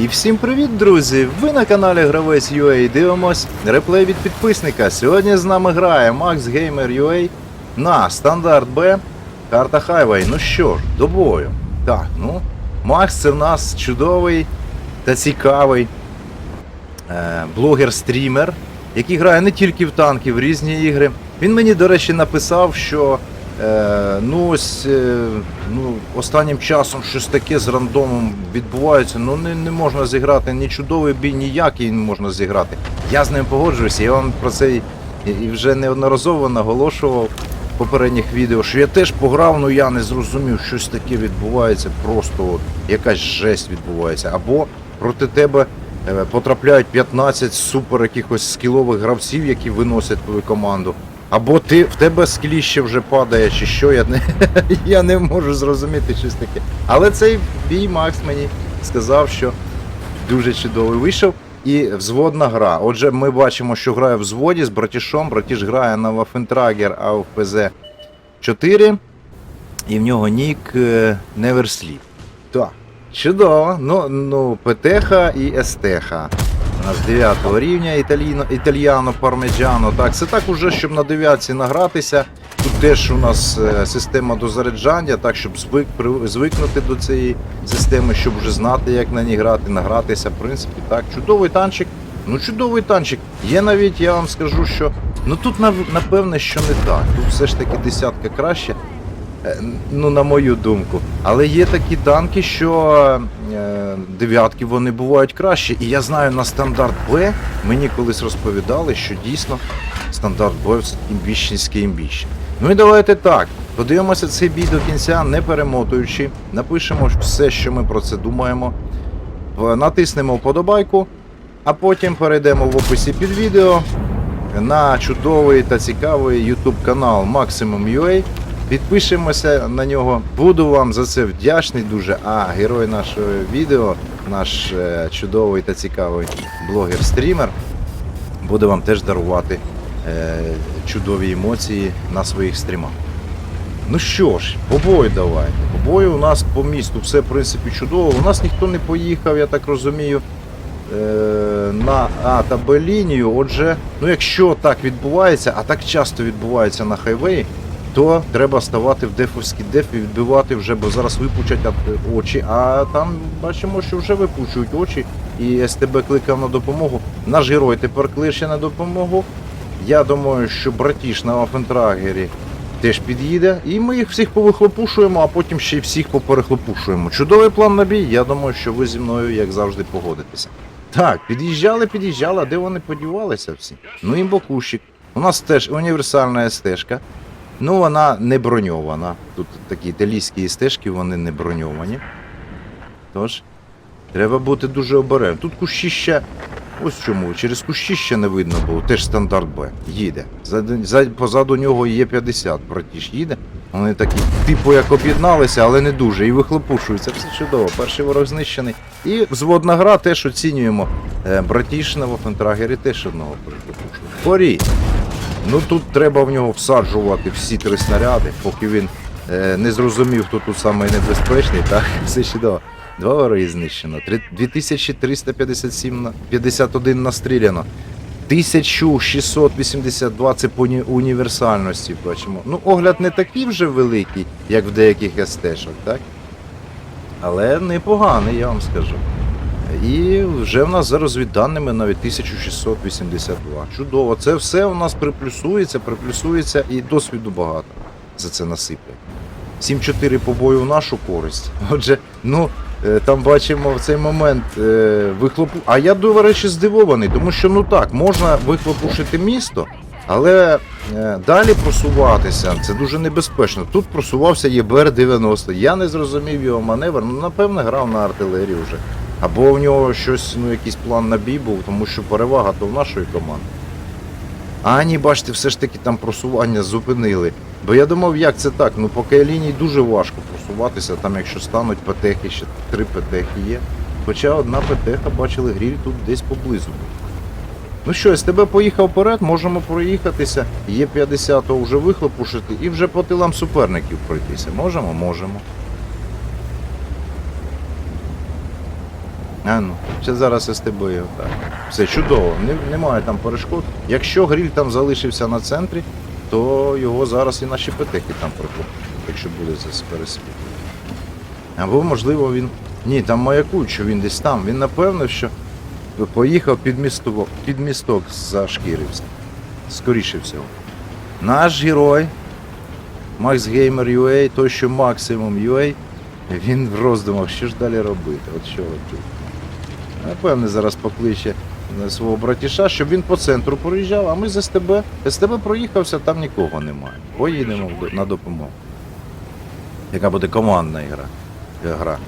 І всім привіт, друзі! Ви на каналі Гравець UA дивимось реплей від підписника. Сьогодні з нами грає Max Gamer UA на стандарт Б, карта Highway. Ну що ж, до бою. Так, ну, Макс це в нас чудовий та цікавий е, блогер-стрімер, який грає не тільки в танки, в різні ігри. Він мені, до речі, написав, що ну ось е, ну, останнім часом щось таке з рандомом відбувається. Ну не, не можна зіграти ні чудовий бій, ніякий не можна зіграти. Я з ним погоджуюся, я вам про це і, вже неодноразово наголошував в попередніх відео, що я теж пограв, ну я не зрозумів, щось таке відбувається, просто от, якась жесть відбувається. Або проти тебе е, потрапляють 15 супер якихось скілових гравців, які виносять твою команду. Або ти в тебе скіліще вже падає, чи що, я не, я не можу зрозуміти щось таке. Але цей бій Макс мені сказав, що дуже чудовий вийшов. І взводна гра. Отже, ми бачимо, що грає в взводі з братішом. Братіш грає на Waffentrager, а в ПЗ 4. І в нього нік е, Так, чудово. Ну, ну, ПТХ і СТХ. Нас 9 рівня італіно, італіано пармеджано. Так, це так уже, щоб на 9 награтися. Тут теж у нас е, система дозаряджання, так, щоб звик, звикнути до цієї системи, щоб вже знати, як на ній грати, награтися. В принципі, так, чудовий танчик. Ну, чудовий танчик. Є навіть, я вам скажу, що. Ну тут напевне, що не так. Тут все ж таки десятка краще. Е, Ну, на мою думку. Але є такі танки, що дев'ятки вони бувають краще. І я знаю на стандарт Б мені колись розповідали, що дійсно стандарт Б це імбіщенське імбіще. Ну і давайте так. Подивимося цей бій до кінця, не перемотуючи. Напишемо все, що ми про це думаємо. Натиснемо вподобайку, а потім перейдемо в описі під відео на чудовий та цікавий YouTube канал Maximum UA. Підпишемося на нього. Буду вам за це вдячний дуже. А герой нашого відео, наш е, чудовий та цікавий блогер-стрімер, буде вам теж дарувати е, чудові емоції на своїх стрімах. Ну що ж, по бою давайте. По бою у нас по місту все в принципі чудово. У нас ніхто не поїхав, я так розумію, е, на А та Б лінію. Отже, ну якщо так відбувається, а так часто відбувається на хайвеї, то треба ставати в дефовський деф і відбивати вже, бо зараз випучать очі. А там бачимо, що вже випучують очі, і СТБ кликав на допомогу. Наш герой тепер кличе на допомогу. Я думаю, що братіш на Офентрагері теж під'їде, і ми їх всіх повихлопушуємо, а потім ще й всіх поперехлопушуємо. Чудовий план на бій. Я думаю, що ви зі мною, як завжди, погодитеся. Так, під'їжджали, під'їжджали, а де вони подівалися всі? Ну і бокущик. У нас теж універсальна стежка. Ну, вона не броньована. Тут такі італійські стежки, вони не броньовані. Тож, треба бути дуже обережним. Тут кущіща. Ось чому. Через кущіща не видно було. Теж стандарт Б. Їде. Позаду нього є 50, братіш їде. Вони такі, типу, як об'єдналися, але не дуже. І вихлопушуються. Все чудово. Перший ворог знищений. І взводна гра теж оцінюємо. Е, братіш на Вофентрагері теж одного перехлопушує. Порі. Ну тут треба в нього всаджувати всі три снаряди, поки він е, не зрозумів, хто тут самий небезпечний, так? Все чудово. Два вороги знищено. 2357 на 51 настріляно. 1682 це по універсальності бачимо. Ну, огляд не такий вже великий, як в деяких естешок, так? Але непоганий, я вам скажу. І вже в нас за розвідданими навіть 1682. Чудово. Це все у нас приплюсується, приплюсується і досвіду багато за це насиплять. 7-4 по бою в нашу користь. Отже, ну е, там бачимо в цей момент е, вихлопу. А я, до речі, здивований, тому що ну так, можна вихлопушити місто, але е, далі просуватися це дуже небезпечно. Тут просувався ЄБР-90. Я не зрозумів його маневр. Ну, напевне, грав на артилерії вже. Або в нього щось, ну, якийсь план на бій був, тому що перевага то в нашої команди. А ні, бачите, все ж таки там просування зупинили. Бо я думав, як це так? Ну по лінії дуже важко просуватися, там якщо стануть ПТХи, ще три ПТХи є. Хоча одна ПТХ, бачили, гріль тут десь поблизу. Ну що, СТБ поїхав вперед, можемо проїхатися. Є 50-го вже вихлопушити і вже по тилам суперників пройтися. Можемо? Можемо. А ну, ще зараз СТБ так. Все чудово, немає там перешкод. Якщо гріль там залишився на центрі, то його зараз і наші петехи там прихоплять, якщо буде це пересвітлення. Або, можливо, він. Ні, там маякують, що він десь там. Він напевно, що поїхав під місток, під місток зашкірився. Скоріше всього. Наш герой, Макс Геймер UA, той, що максимум UA, він в роздумах, що ж далі робити. От що робити. Напевне, зараз покличе е, свого братіша, щоб він по центру проїжджав, а ми з СТБ. СТБ проїхався, там нікого немає. Поїдемо на допомогу. Яка буде командна гра. гра.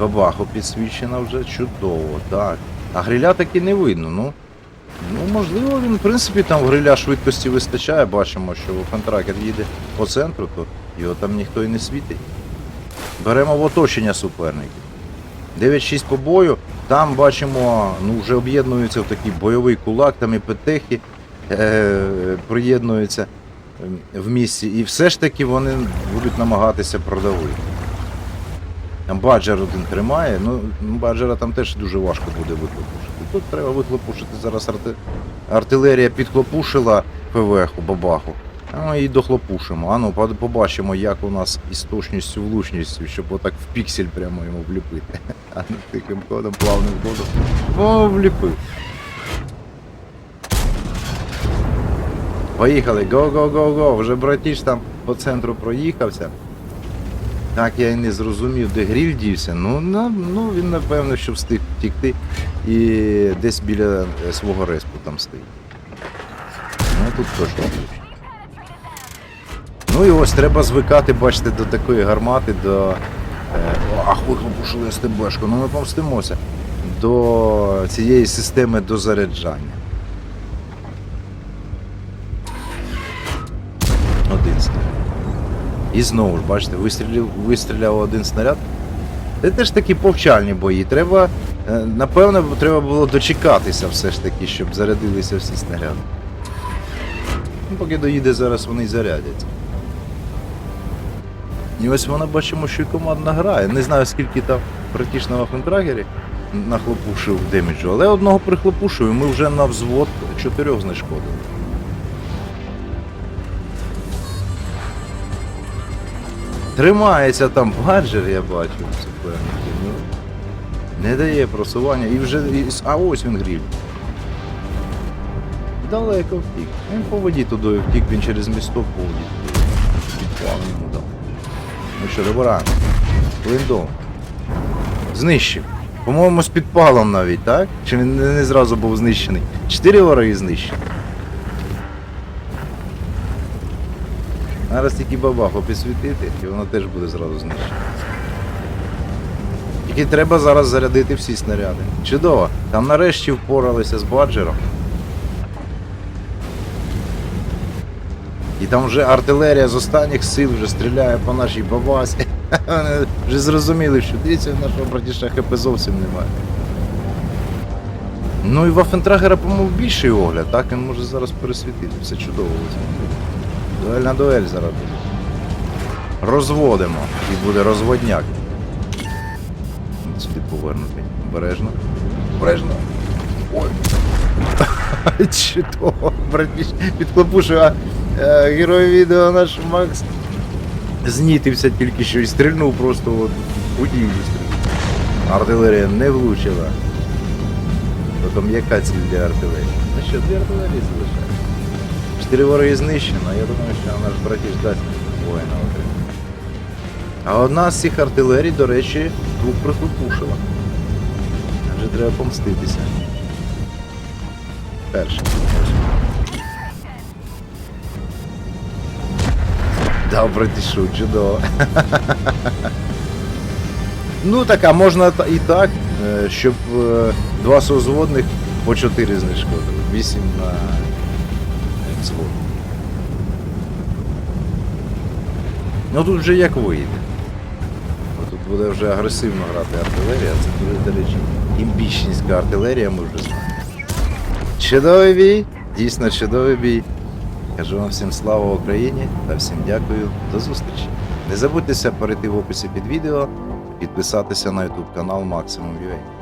Бабаху підсвічена вже чудово, так. А гриля таки не видно. Ну, ну можливо, він, в принципі, там гриля швидкості вистачає. Бачимо, що фантракер їде по центру, то його там ніхто і не світить. Беремо в оточення суперників. 9-6 по бою. Там бачимо, ну вже об'єднуються в такий бойовий кулак, там і петехи е, приєднуються ем, в місці. І все ж таки вони будуть намагатися продавити. Там баджер один тримає, ну ну, баджера там теж дуже важко буде вихлопушити. Тут треба вихлопушити зараз арти... артилерія підхлопушила ПВХу, бабаху. А її дохлопушимо. А ну побачимо, як у нас із точністю, влучністю, щоб отак в піксель прямо йому вліпити. А не тихим ходом, плавним ходом. О, вліпив. Поїхали, го-го-го-го, вже братіш там по центру проїхався. Так я і не зрозумів, де гріль дівся. Ну, на, ну він напевно, що встиг втікти і десь біля е, свого респу там стоїть. Ну тут точно. Ну і ось треба звикати, бачите, до такої гармати, до. Е, ах, вихлопушили СТБшку, ну ми помстимося. До цієї системи дозаряджання. Один снаряд. І знову ж, бачите, вистрілив, вистріляв один снаряд. Це теж такі повчальні бої. Треба, е, напевно, треба було дочекатися все ж таки, щоб зарядилися всі снаряди. Ну, поки доїде зараз вони зарядяться. І ось вона бачимо, що і командна грає. Не знаю, скільки там братіш на Вафентрагері нахлопушив деміджу, але одного прихлопушив, і ми вже на взвод чотирьох знешкодили. Тримається там баджер, я бачу, суперників. Ну, не дає просування. І вже. А ось він гріль. Далеко втік. Він по воді туди втік, він через місток по воді. Ну що, ребора, Линдом. Знищив. По-моєму, з підпалом навіть, так? Чи він не, не зразу був знищений? Чотири вороги знищені. Зараз тільки бабаху підсвітити, і воно теж буде зразу знищено. Тільки треба зараз зарядити всі снаряди. Чудово. Там нарешті впоралися з баджером. І там вже артилерія з останніх сил вже стріляє по нашій бабасі. Вони вже зрозуміли, що дивіться, в нашого братіша ХП зовсім немає. Ну і Вафентрагера, по-моєму, більший огляд, так? Він може зараз пересвітити. Все чудово. Дуель на дуель зараз буде. Розводимо. І буде розводняк. Сюди повернути. Обережно. Обережно. Ой. Чудово, братіш. Підклопушив, а герой відео наш Макс знітився тільки що і стрільнув просто от будівлю стрільнув. Артилерія не влучила. Тобто м'яка ціль для артилерії. Ну що, дві артилерії залишається. Чотири вороги знищено, я думаю, що наш братіш дасть воїна отримати. А одна з цих артилерій, до речі, двох прихлопушила. Вже треба помститися. Перша. Да, братішу, чудово. ну так, а можна і так, е, щоб е, два созводних по 4 знешкодили. 8 на взвод. Ну тут вже як вийде. Тут буде вже агресивно грати артилерія, це буде, до речі, імбічницька артилерія, ми вже знаємо. Чудовий бій, дійсно чудовий бій. Кажу вам всім слава Україні та всім дякую. До зустрічі. Не забудьтеся перейти в описі під відео, підписатися на YouTube канал Maximum UA.